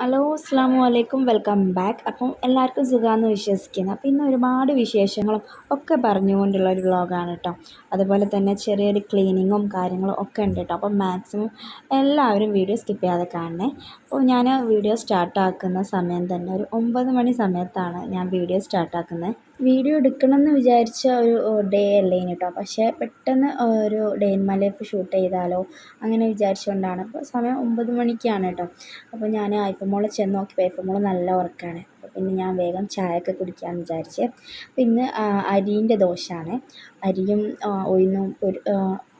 Hello അസ്സാം വലൈക്കും welcome back. അപ്പം എല്ലാവർക്കും സുഖമാണെന്ന് വിശ്വസിക്കുന്നു. അപ്പോൾ ഇന്ന് ഒരുപാട് വിശേഷങ്ങളും ഒക്കെ പറഞ്ഞുകൊണ്ടുള്ള ഒരു വ്ളോഗാണ് കേട്ടോ. അതുപോലെ തന്നെ ചെറിയൊരു ക്ലീനിങ്ങും കാര്യങ്ങളും ഒക്കെ ഉണ്ട് കേട്ടോ. അപ്പം മാക്സിമം എല്ലാവരും വീഡിയോ സ്കിപ്പ് ചെയ്യാതെ കാണണേ. അപ്പോൾ ഞാൻ വീഡിയോ സ്റ്റാർട്ടാക്കുന്ന സമയം തന്നെ ഒരു ഒമ്പത് മണി സമയത്താണ് ഞാൻ വീഡിയോ സ്റ്റാർട്ടാക്കുന്നത്. വീഡിയോ എടുക്കണമെന്ന് വിചാരിച്ച ഒരു ഡേ അല്ലേ കേട്ടോ പക്ഷേ പെട്ടെന്ന് ഒരു ഡേ ഇൻ ഷൂട്ട് ചെയ്താലോ അങ്ങനെ വിചാരിച്ചുകൊണ്ടാണ് അപ്പോൾ സമയം ഒമ്പത് മണിക്കാണ് കേട്ടോ അപ്പോൾ ഞാൻ ഐഫമോളെ ചെന്ന് നോക്കിയപ്പോൾ ഐഫമോൾ നല്ല ഉറക്കമാണ് അപ്പോൾ പിന്നെ ഞാൻ വേഗം ചായയൊക്കെ കുടിക്കാമെന്ന് വിചാരിച്ച്. അപ്പോൾ ഇന്ന് അരിന്റെ ദോശയാണ്. അരിയും ഉഴുന്നും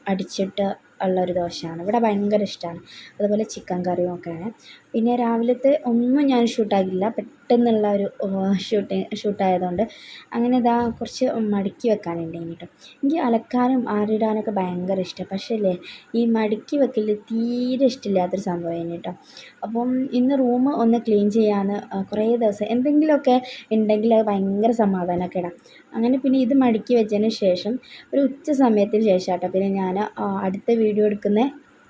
അടിച്ചിട്ട് ഉള്ളൊരു ദോശയാണ്. ഇവിടെ ഭയങ്കര ഇഷ്ടമാണ് അതുപോലെ ചിക്കൻ കറിയും ഒക്കെയാണ് പിന്നെ രാവിലത്തെ ഒന്നും ഞാൻ ഷൂട്ടാക്കിയില്ല പെട്ടെന്നുള്ള ഒരു ഷൂട്ടിങ് ഷൂട്ടായതുകൊണ്ട് അങ്ങനെ ഇതാ കുറച്ച് മടക്കി വെക്കാനുണ്ട് കേട്ടോ എനിക്ക് അലക്കാനും ആറിടാനൊക്കെ ഭയങ്കര ഇഷ്ടമാണ് പക്ഷേ അല്ലേ ഈ മടക്കി വെക്കൽ തീരെ ഇഷ്ടമില്ലാത്തൊരു സംഭവമായിരുന്നു കേട്ടോ അപ്പം ഇന്ന് റൂം ഒന്ന് ക്ലീൻ ചെയ്യാൻ കുറേ ദിവസം എന്തെങ്കിലുമൊക്കെ ഉണ്ടെങ്കിൽ അത് ഭയങ്കര സമാധാനമൊക്കെ ഇടാം അങ്ങനെ പിന്നെ ഇത് മടക്കി വെച്ചതിന് ശേഷം ഒരു ഉച്ച സമയത്തിന് ശേഷം കേട്ടോ പിന്നെ ഞാൻ അടുത്ത വീഡിയോ എടുക്കുന്നത്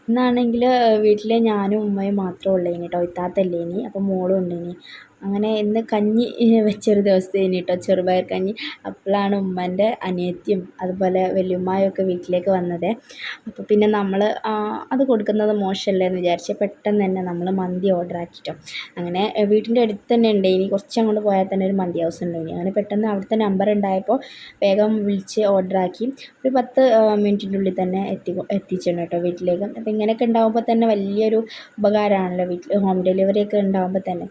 ഇന്നാണെങ്കിൽ വീട്ടിൽ ഞാനും ഉമ്മയും മാത്രമേ ഉള്ളേനി കേട്ടോ ഇത്താത്ത ഇനി. അപ്പോൾ മോളും ഉണ്ടേനി. അങ്ങനെ ഇന്ന് കഞ്ഞി വെച്ചൊരു ദിവസത്തേനി കേട്ടോ ചെറുപയർ കഞ്ഞി. അപ്പോഴാണ് ഉമ്മന്റെ അനിയത്തിയും അതുപോലെ വലിയമ്മയൊക്കെ വീട്ടിലേക്ക് വന്നത്. അപ്പോൾ പിന്നെ നമ്മൾ അത് കൊടുക്കുന്നത് മോശമല്ലേ എന്ന് വിചാരിച്ച് പെട്ടെന്ന് തന്നെ നമ്മൾ മന്തി ഓർഡർ ആക്കിട്ടോ. അങ്ങനെ വീട്ടിന്റെ അടുത്ത് തന്നെ ഉണ്ട്. ഇനി കുറച്ച് അങ്ങോട്ട് പോയാൽ തന്നെ ഒരു മന്തി ഹൗസ് ഉണ്ട് ഇനി. അങ്ങനെ പെട്ടെന്ന് അവിടുത്തെ നമ്പർ ഉണ്ടായപ്പോൾ വേഗം വിളിച്ച് ഓർഡർ ആക്കി. ഒരു പത്ത് മിനിറ്റിന്റെ ഉള്ളിൽ തന്നെ എത്തി എത്തിച്ചിട്ടുണ്ട് കേട്ടോ വീട്ടിലേക്ക്. അപ്പോൾ ഇങ്ങനെയൊക്കെ ഉണ്ടാകുമ്പോൾ തന്നെ വലിയൊരു ഉപകാരമാണല്ലോ വീട്ടിൽ ഹോം ഡെലിവറി ഒക്കെ ഉണ്ടാകുമ്പോൾ തന്നെ.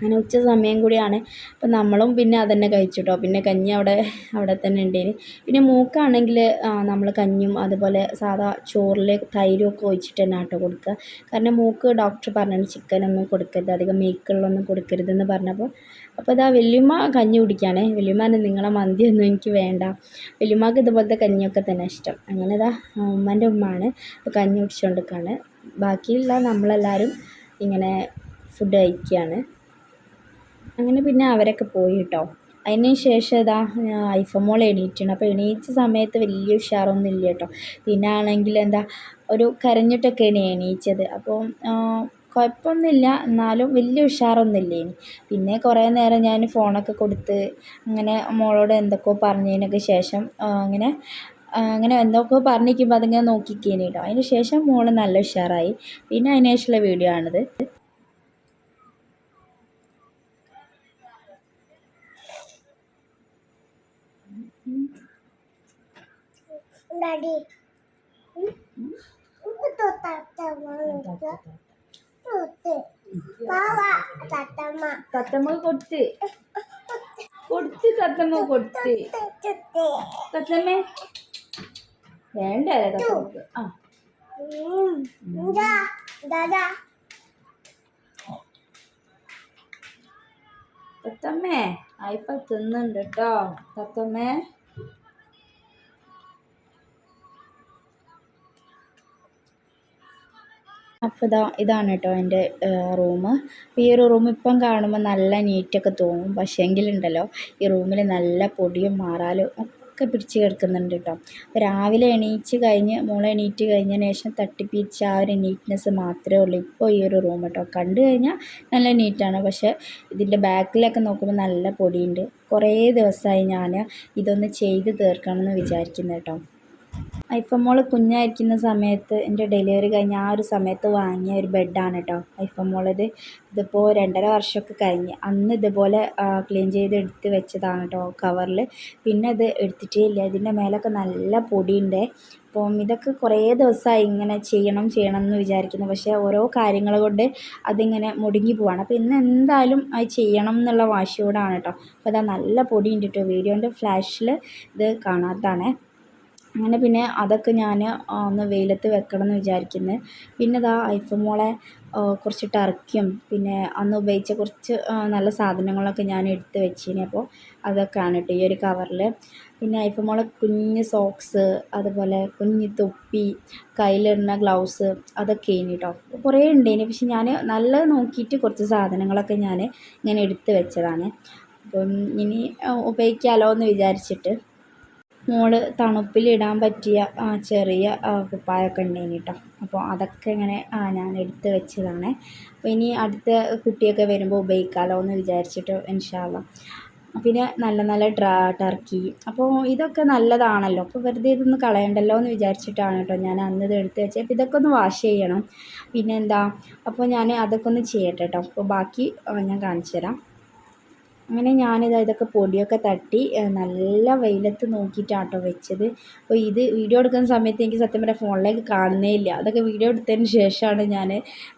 അങ്ങനെ ഉച്ച സമയം കൂടിയാണ്. അപ്പം നമ്മളും പിന്നെ അതന്നെ കഴിച്ചു കേട്ടോ പിന്നെ കഞ്ഞി അവിടെ അവിടെ തന്നെ ഉണ്ടേന്. പിന്നെ മൂക്കാണെങ്കിൽ നമ്മൾ കഞ്ഞിയും അതുപോലെ സാധാ ചോറിൽ തൈരും ഒക്കെ ഒഴിച്ചിട്ട് തന്നെ ആട്ടോ കൊടുക്കുക. കാരണം മൂക്ക് ഡോക്ടർ പറഞ്ഞു ചിക്കനൊന്നും കൊടുക്കരുത് അധികം മേക്കുള്ളൊന്നും കൊടുക്കരുതെന്ന് പറഞ്ഞപ്പോൾ. അപ്പോൾ ഇതാ വലിയമ്മ കഞ്ഞി കുടിക്കുകയാണേ വല്യമ്മ നിങ്ങളെ മന്തിയൊന്നും എനിക്ക് വേണ്ട. വലിയമ്മക്ക് ഇതുപോലത്തെ കഞ്ഞിയൊക്കെ തന്നെ ഇഷ്ടം. അങ്ങനെ ഇതാ ഉമ്മന്റെ ഉമ്മയാണ് കഞ്ഞി കുടിച്ചുകൊണ്ടിരിക്കുകയാണ് ബാക്കിയുള്ള നമ്മളെല്ലാവരും ഇങ്ങനെ ഫുഡ് കഴിക്കുകയാണ്. അങ്ങനെ പിന്നെ അവരൊക്കെ പോയി കേട്ടോ അതിന് ശേഷം ഇതാ ഐഫമോൾ എണീറ്റാണ് അപ്പോൾ എണീച്ച സമയത്ത് വലിയ ഉഷാറൊന്നും ഇല്ല കേട്ടോ പിന്നെ ആണെങ്കിൽ എന്താ ഒരു കരഞ്ഞിട്ടൊക്കെയാണ് എണീച്ചത്. അപ്പോൾ കുഴപ്പമൊന്നുമില്ല. എന്നാലും വലിയ ഉഷാറൊന്നുമില്ല ഇനി. പിന്നെ കുറേ നേരം ഞാൻ ഫോണൊക്കെ കൊടുത്ത് അങ്ങനെ മോളോട് എന്തൊക്കെയോ പറഞ്ഞതിനൊക്കെ ശേഷം അങ്ങനെ അങ്ങനെ എന്തൊക്കെയോ പറഞ്ഞിരിക്കുമ്പോൾ അതിങ്ങനെ നോക്കിക്കേനി കേട്ടോ അതിന് ശേഷം മോൾ നല്ല ഉഷാറായി. പിന്നെ അതിന് വീഡിയോ ആണിത്. Daddy. തത്തമ്മ. കൊടുത്ത്. കൊടുത്ത്. തത്തമ്മ കൊടുത്ത്. തത്തമ്മേ. വേണ്ട തത്തമ്മക്ക്? ആ. തത്തമ്മേ ആയിപ്പ തിന്നുണ്ട് കേട്ടോ തത്തമ്മേ. അപ്പോൾ ഇതാ ഇതാണ് കേട്ടോ എന്റെ റൂം. അപ്പോൾ ഈ ഒരു റൂം ഇപ്പം കാണുമ്പോൾ നല്ല നീറ്റൊക്കെ തോന്നും. പക്ഷേ എങ്കിലുണ്ടല്ലോ ഈ റൂമിൽ നല്ല പൊടിയും മാറാലും ഒക്കെ പിടിച്ച് കിടക്കുന്നുണ്ട് കേട്ടോ രാവിലെ എണീച്ച് കഴിഞ്ഞ് മോളെ എണീറ്റ് കഴിഞ്ഞതിന് ശേഷം തട്ടിപ്പിച്ച് ആ ഒരു നീറ്റ്നെസ് മാത്രമേ ഉള്ളൂ. ഇപ്പോൾ ഈ ഒരു റൂം കേട്ടോ കണ്ടു കഴിഞ്ഞാൽ നല്ല നീറ്റാണ്. പക്ഷേ ഇതിന്റെ ബാക്കിലൊക്കെ നോക്കുമ്പോൾ നല്ല പൊടിയുണ്ട്. കുറേ ദിവസമായി ഞാൻ ഇതൊന്ന് ചെയ്ത് തീർക്കണം എന്ന് വിചാരിക്കുന്നു കേട്ടോ ഐഫോൺ മോൾ കുഞ്ഞായിരിക്കുന്ന സമയത്ത് എന്റെ ഡെലിവറി കഴിഞ്ഞ ആ ഒരു സമയത്ത് വാങ്ങിയ ഒരു ബെഡാണ് കേട്ടോ ഐഫോൺ മോളത്. ഇതിപ്പോൾ രണ്ടര വർഷമൊക്കെ കഴിഞ്ഞ്. അന്ന് ഇതുപോലെ ക്ലീൻ ചെയ്ത് എടുത്ത് വെച്ചതാണ് കേട്ടോ കവറിൽ പിന്നെ അത് എടുത്തിട്ടേ ഇല്ല. ഇതിന്റെ മേലൊക്കെ നല്ല പൊടിയുണ്ട്. അപ്പോൾ ഇതൊക്കെ കുറേ ദിവസമായി ഇങ്ങനെ ചെയ്യണം ചെയ്യണം എന്ന് വിചാരിക്കുന്നു. പക്ഷേ ഓരോ കാര്യങ്ങൾ കൊണ്ട് അതിങ്ങനെ മുടുങ്ങി പോവാണ്. അപ്പോൾ ഇന്ന് എന്തായാലും അത് ചെയ്യണം എന്നുള്ള വാശിയോടാണ് കേട്ടോ അപ്പോൾ അതാ നല്ല പൊടിയുണ്ട് കേട്ടോ വീഡിയോന്റെ ഫ്ലാഷിൽ ഇത് കാണാത്തതാണ്. അങ്ങനെ പിന്നെ അതൊക്കെ ഞാൻ ഒന്ന് വെയിലത്ത് വെക്കണം എന്ന് വിചാരിക്കുന്നു. പിന്നെ ഇതാ ഐഫോൺ മോളെ കുറച്ച് ടർക്കിയും പിന്നെ അന്ന് ഉപയോഗിച്ച കുറച്ച് നല്ല സാധനങ്ങളൊക്കെ ഞാൻ എടുത്ത് വെച്ചിന്. അപ്പോൾ അതൊക്കെയാണ് കേട്ടോ ഈ ഒരു കവറിൽ പിന്നെ ഐഫോൺ മോളെ കുഞ്ഞ് സോക്സ് അതുപോലെ കുഞ്ഞ് തൊപ്പി കയ്യിലിടുന്ന ഗ്ലൗസ് അതൊക്കെ ഇനി കേട്ടോ. കുറേ ഉണ്ടേനി. പക്ഷെ ഞാൻ നല്ല നോക്കിയിട്ട് കുറച്ച് സാധനങ്ങളൊക്കെ ഞാൻ ഇങ്ങനെ എടുത്ത് വെച്ചതാണ്. അപ്പം ഇനി ഉപയോഗിക്കാമല്ലോ എന്ന് വിചാരിച്ചിട്ട് മോൾ തണുപ്പിലിടാൻ പറ്റിയ ചെറിയ കുപ്പായ കുപ്പായമൊക്കെ ഉണ്ടായിന് കേട്ടോ അപ്പോൾ അതൊക്കെ ഇങ്ങനെ ഞാൻ എടുത്ത് വെച്ചതാണ്. അപ്പോൾ ഇനി അടുത്ത കുട്ടിയൊക്കെ വരുമ്പോൾ ഉപയോഗിക്കാമല്ലോ എന്ന് വിചാരിച്ചിട്ട് ഇൻഷാല്ല പിന്നെ നല്ല നല്ല ഡ്രാ ടർക്കി. അപ്പോൾ ഇതൊക്കെ നല്ലതാണല്ലോ. അപ്പോൾ വെറുതെ ഇതൊന്ന് കളയണ്ടല്ലോ എന്ന് വിചാരിച്ചിട്ടാണ് കേട്ടോ ഞാൻ അന്ന് ഇത് എടുത്ത് വെച്ചത്. അപ്പോൾ ഇതൊക്കെ ഒന്ന് വാഷ് ചെയ്യണം. പിന്നെ എന്താ അപ്പോൾ ഞാൻ അതൊക്കെ ഒന്ന് ചെയ്യട്ടെ കേട്ടോ അപ്പോൾ ബാക്കി ഞാൻ കാണിച്ചു തരാം. അങ്ങനെ ഞാനിത് ഇതൊക്കെ പൊടിയൊക്കെ തട്ടി നല്ല വെയിലത്ത് നോക്കിയിട്ടാട്ടോ വെച്ചത്. അപ്പോൾ ഇത് വീഡിയോ എടുക്കുന്ന സമയത്ത് എനിക്ക് സത്യം പറഞ്ഞാൽ ഫോണിലേക്ക് കാണുന്നേ ഇല്ല. അതൊക്കെ വീഡിയോ എടുത്തതിന് ശേഷമാണ് ഞാൻ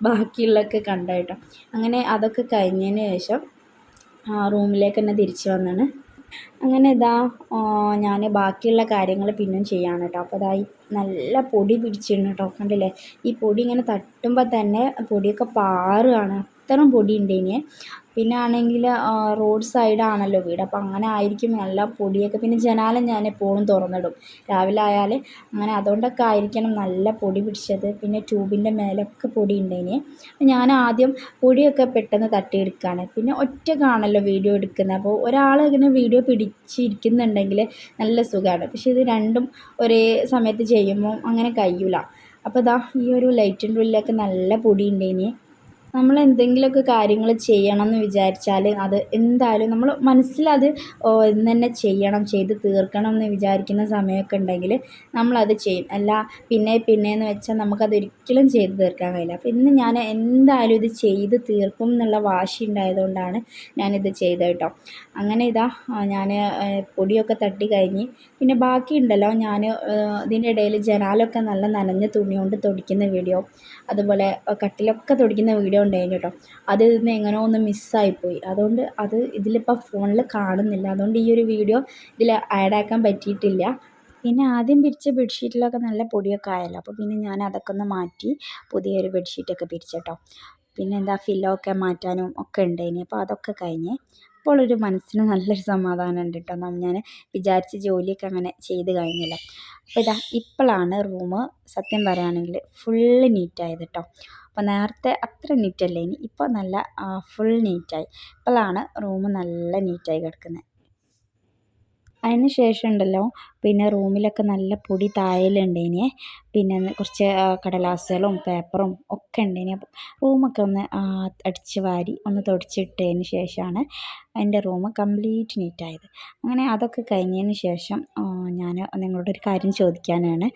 ബാക്കിയുള്ളതൊക്കെ കണ്ടത് അങ്ങനെ അതൊക്കെ കഴിഞ്ഞതിന് ശേഷം റൂമിലേക്ക് തന്നെ തിരിച്ചു വന്നാണ്. അങ്ങനെ ഇതാ ഞാൻ ബാക്കിയുള്ള കാര്യങ്ങൾ പിന്നെയും ചെയ്യാണ് കേട്ടോ. അപ്പോൾ ഇതായി നല്ല പൊടി പിടിച്ചിരുന്നു കേട്ടോ. കണ്ടില്ലേ? ഈ പൊടി ഇങ്ങനെ തട്ടുമ്പോൾ തന്നെ പൊടിയൊക്കെ പാറുകയാണ് അത്രയും പൊടി ഉണ്ട് ഇനി. പിന്നെ ആണെങ്കിൽ റോഡ് സൈഡാണല്ലോ വീട്. അപ്പം അങ്ങനെ ആയിരിക്കും നല്ല പൊടിയൊക്കെ. പിന്നെ ജനാലം ഞാൻ എപ്പോഴും തുറന്നിടും. രാവിലെ ആയാൽ അങ്ങനെ അതുകൊണ്ടൊക്കെ ആയിരിക്കണം നല്ല പൊടി പിടിച്ചത്. പിന്നെ ട്യൂബിന്റെ മേലൊക്കെ പൊടി ഉണ്ടായിന് ഞാൻ ആദ്യം പൊടിയൊക്കെ പെട്ടെന്ന് തട്ടിയെടുക്കുകയാണ് പിന്നെ ഒറ്റക്കാണല്ലോ വീഡിയോ എടുക്കുന്നത്. അപ്പോൾ ഒരാൾ ഇങ്ങനെ വീഡിയോ പിടിച്ചിരിക്കുന്നുണ്ടെങ്കിൽ നല്ല സുഖമാണ്. പക്ഷേ ഇത് രണ്ടും ഒരേ സമയത്ത് ചെയ്യുമ്പോൾ അങ്ങനെ കഴിയില്ല അപ്പോൾ ഇതാ ഈ ഒരു ലൈറ്റിന്റെ ഉള്ളിലൊക്കെ നല്ല പൊടി ഉണ്ടായിന് നമ്മൾ എന്തെങ്കിലുമൊക്കെ കാര്യങ്ങൾ ചെയ്യണം എന്ന് വിചാരിച്ചാൽ അത് എന്തായാലും നമ്മൾ മനസ്സിലത് ഇന്ന് തന്നെ ചെയ്യണം ചെയ്ത് തീർക്കണം എന്ന് വിചാരിക്കുന്ന സമയമൊക്കെ ഉണ്ടെങ്കിൽ നമ്മളത് ചെയ്യും. അല്ല പിന്നെ പിന്നെയെന്ന് വെച്ചാൽ നമുക്കത് ഒരിക്കലും ചെയ്ത് തീർക്കാൻ കഴിയില്ല. അപ്പോൾ ഇന്ന് ഞാൻ എന്തായാലും ഇത് ചെയ്ത് തീർക്കും എന്നുള്ള വാശി ഉണ്ടായതുകൊണ്ടാണ് ഞാനിത് ചെയ്തത് കേട്ടോ. അങ്ങനെ ഇതാ ഞാൻ പൊടിയൊക്കെ തട്ടി കഴിഞ്ഞ് പിന്നെ ബാക്കിയുണ്ടല്ലോ ഞാൻ ഇതിന്റെ ഇടയിൽ ജനാലൊക്കെ നല്ല നനഞ്ഞ തുണി കൊണ്ട് തുടിക്കുന്ന വീഡിയോ അതുപോലെ കട്ടിലൊക്കെ തുടിക്കുന്ന വീഡിയോ ഉണ്ടായിരുന്നു കേട്ടോ. അത് ഇന്ന് എങ്ങനെയോ ഒന്ന് മിസ്സായിപ്പോയി അതുകൊണ്ട് അത് ഇതിലിപ്പോൾ ഫോണിൽ കാണുന്നില്ല. അതുകൊണ്ട് ഈ ഒരു വീഡിയോ ഇതിൽ ആഡാക്കാൻ പറ്റിയിട്ടില്ല. പിന്നെ ആദ്യം പിരിച്ച ബെഡ്ഷീറ്റിലൊക്കെ നല്ല പൊടിയൊക്കെ ആയല്ലോ. അപ്പോൾ പിന്നെ ഞാൻ അതൊക്കെ ഒന്ന് മാറ്റി പുതിയൊരു ബെഡ്ഷീറ്റൊക്കെ പിരിച്ചേട്ടോ പിന്നെ എന്താ ഫില്ലൊക്കെ മാറ്റാനും ഒക്കെ ഉണ്ടായിനി. അപ്പോൾ അതൊക്കെ കഴിഞ്ഞ് ഇപ്പോൾ ഒരു മനസ്സിന് നല്ലൊരു സമാധാനം ഉണ്ട് കേട്ടോ ഞാൻ വിചാരിച്ച ജോലിയൊക്കെ അങ്ങനെ ചെയ്ത് കഴിഞ്ഞില്ല. അപ്പോൾ ഇതാ ഇപ്പോഴാണ് റൂം സത്യം പറയുകയാണെങ്കിൽ ഫുള്ള് നീറ്റായത് കേട്ടോ അപ്പോൾ നേരത്തെ അത്ര നീറ്റല്ലേ ഇനി ഇപ്പോൾ നല്ല ഫുൾ നീറ്റായി ഇപ്പോഴാണ് റൂം നല്ല നീറ്റായി കിടക്കുന്നത്. അതിന് ശേഷം ഉണ്ടല്ലോ പിന്നെ റൂമിലൊക്കെ നല്ല പൊടി തായലുണ്ടേനെ പിന്നെ കുറച്ച് കടലാസുകളും പേപ്പറും ഒക്കെ ഉണ്ടേനെ. റൂമൊക്കെ ഒന്ന് അടിച്ച് വാരി ഒന്ന് തുടച്ചിട്ടതിന് ശേഷമാണ് എന്റെ റൂം കംപ്ലീറ്റ് നീറ്റായത്. അങ്ങനെ അതൊക്കെ കഴിഞ്ഞതിന് ശേഷം ഞാൻ നിങ്ങളോട് ഒരു കാര്യം ചോദിക്കാനാണ്.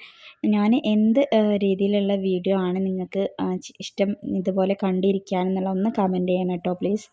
ഞാൻ എന്ത് രീതിയിലുള്ള വീഡിയോ ആണ് നിങ്ങൾക്ക് ഇഷ്ടം ഇതുപോലെ കണ്ടിരിക്കാൻ എന്നുള്ള ഒന്ന് കമന്റ് ചെയ്യണം കേട്ടോ പ്ലീസ്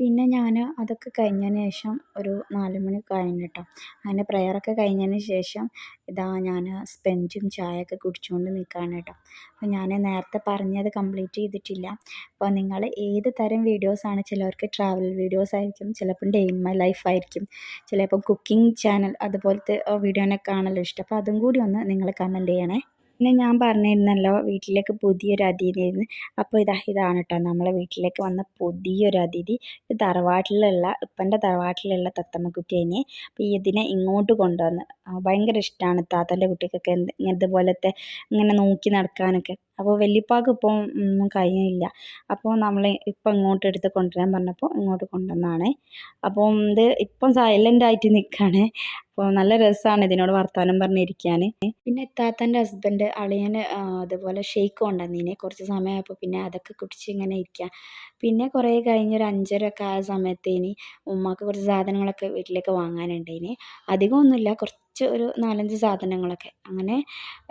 പിന്നെ ഞാൻ അതൊക്കെ കഴിഞ്ഞതിന് ശേഷം ഒരു നാല് മണി കഴിഞ്ഞു കേട്ടോ അങ്ങനെ പ്രയറൊക്കെ കഴിഞ്ഞതിന് ശേഷം ഇതാ ഞാൻ സ്പെഞ്ചും ചായയൊക്കെ കുടിച്ചുകൊണ്ട് നിൽക്കുകയാണ് കേട്ടോ അപ്പോൾ ഞാൻ നേരത്തെ പറഞ്ഞത് കംപ്ലീറ്റ് ചെയ്തിട്ടില്ല. അപ്പോൾ നിങ്ങൾ ഏത് തരം വീഡിയോസാണ് ചിലവർക്ക് ട്രാവൽ വീഡിയോസ് ആയിരിക്കും ചിലപ്പം ഡേ ഇൻ മൈ ലൈഫ് ആയിരിക്കും ചിലപ്പോൾ കുക്കിംഗ് ചാനൽ അതുപോലത്തെ വീഡിയോനെ കാണലും ഇഷ്ടം. അപ്പോൾ അതും കൂടി ഒന്ന് നിങ്ങൾ കമന്റ് ചെയ്യണേ. പിന്നെ ഞാൻ പറഞ്ഞിരുന്നല്ലോ വീട്ടിലേക്ക് പുതിയൊരു അതിഥിയായിരുന്നു അപ്പോൾ ഇതാ ഇതാണ് കേട്ടോ നമ്മളെ വീട്ടിലേക്ക് വന്ന പുതിയൊരു അതിഥി. ഇത് തറവാട്ടിലുള്ള ഇപ്പന്റെ തറവാട്ടിലുള്ള തത്തമ്മക്കുട്ടീനെ അപ്പോൾ ഇതിനെ ഇങ്ങോട്ട് കൊണ്ടുവന്ന് ഭയങ്കര ഇഷ്ടമാണ് താത്തന്റെ കുട്ടിക്കൊക്കെ ഇങ്ങനത്തെ പോലത്തെ ഇങ്ങനെ നോക്കി നടക്കാനൊക്കെ. അപ്പോൾ വല്യപ്പാക്ക് ഇപ്പോൾ ഒന്നും കഴിയുന്നില്ല. അപ്പോൾ നമ്മൾ ഇപ്പം ഇങ്ങോട്ട് എടുത്ത് കൊണ്ടുവരാൻ പറഞ്ഞപ്പോൾ ഇങ്ങോട്ട് കൊണ്ടുവന്നാണ്. അപ്പം ഇത് ഇപ്പം സൈലന്റ് ആയിട്ട് നിൽക്കുകയാണ് അപ്പോൾ നല്ല രസമാണ് ഇതിനോട് വർത്തമാനം പറഞ്ഞിരിക്കാൻ പിന്നെ എത്താത്തന്റെ ഹസ്ബൻഡ് അളിയന് അതുപോലെ ഷെയ്ക്ക് കൊണ്ടുവന്നീനെ. കുറച്ച് സമയമായപ്പോൾ പിന്നെ അതൊക്കെ കുടിച്ച് ഇങ്ങനെ ഇരിക്കുക പിന്നെ കുറേ കഴിഞ്ഞ് ഒരു അഞ്ചര ആയ ഇനി ഉമ്മാക്ക് കുറച്ച് സാധനങ്ങളൊക്കെ വീട്ടിലേക്ക് വാങ്ങാനുണ്ടേന്. അധികമൊന്നുമില്ല. കുറച്ച് ഒരു നാലഞ്ച് സാധനങ്ങളൊക്കെ. അങ്ങനെ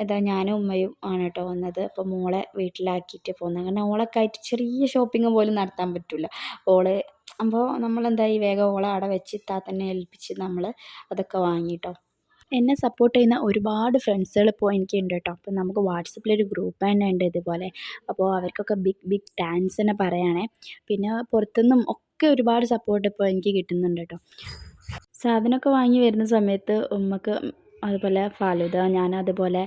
ഇതാ ഞാനും ഉമ്മയും ആണ് കേട്ടോ വന്നത്. അപ്പോൾ മോളെ വീട്ടിലാക്കിയിട്ട് പോകുന്നത് അങ്ങനെ ഓളൊക്കെ ആയിട്ട് ചെറിയ ഷോപ്പിംഗ് പോലും നടത്താൻ പറ്റില്ല ഓൾ അപ്പോൾ നമ്മളെന്തായി? വേഗം ഓളെ അവിടെ വെച്ച് തന്നെ ഏൽപ്പിച്ച് നമ്മൾ അതൊക്കെ വാങ്ങി കേട്ടോ എന്നെ സപ്പോർട്ട് ചെയ്യുന്ന ഒരുപാട് ഫ്രണ്ട്സുകൾ ഇപ്പോൾ എനിക്കുണ്ട് കേട്ടോ അപ്പോൾ നമുക്ക് വാട്സപ്പിലൊരു ഗ്രൂപ്പ് തന്നെ ഉണ്ട് ഇതുപോലെ. അപ്പോൾ അവർക്കൊക്കെ ബിഗ് ബിഗ് താങ്ക്സ് തന്നെ പറയുകയാണേ പിന്നെ പുറത്തുനിന്നും ഒക്കെ ഒരുപാട് സപ്പോർട്ട് ഇപ്പോൾ എനിക്ക് കിട്ടുന്നുണ്ട് കേട്ടോ സാധനമൊക്കെ വാങ്ങി വരുന്ന സമയത്ത് ഉമ്മക്ക് അതുപോലെ ഫാലുദ ഞാൻ അതുപോലെ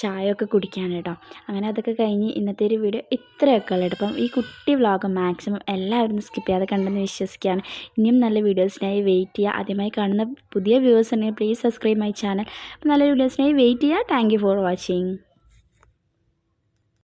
ചായ ഒക്കെ കുടിക്കാൻ കേട്ടോ. അങ്ങനെ അതൊക്കെ കഴിഞ്ഞ് ഇന്നത്തെ ഒരു വീഡിയോ ഇത്രയൊക്കെ ഉള്ളു അപ്പം ഈ കുട്ടി വ്ളോഗ് മാക്സിമം എല്ലാവരും സ്കിപ്പ് ചെയ്യാതെ കണ്ടെന്ന് വിശ്വസിക്കുകയാണ്. ഇനിയും നല്ല വീഡിയോസിനായി വെയിറ്റ് ചെയ്യുക. ആദ്യമായി കാണുന്ന പുതിയ വ്യൂവേഴ്സ് ഉണ്ടെങ്കിൽ പ്ലീസ് സബ്സ്ക്രൈബ് മൈ ചാനൽ. അപ്പം നല്ല വീഡിയോസിനായി വെയിറ്റ് ചെയ്യുക. Thank for watching.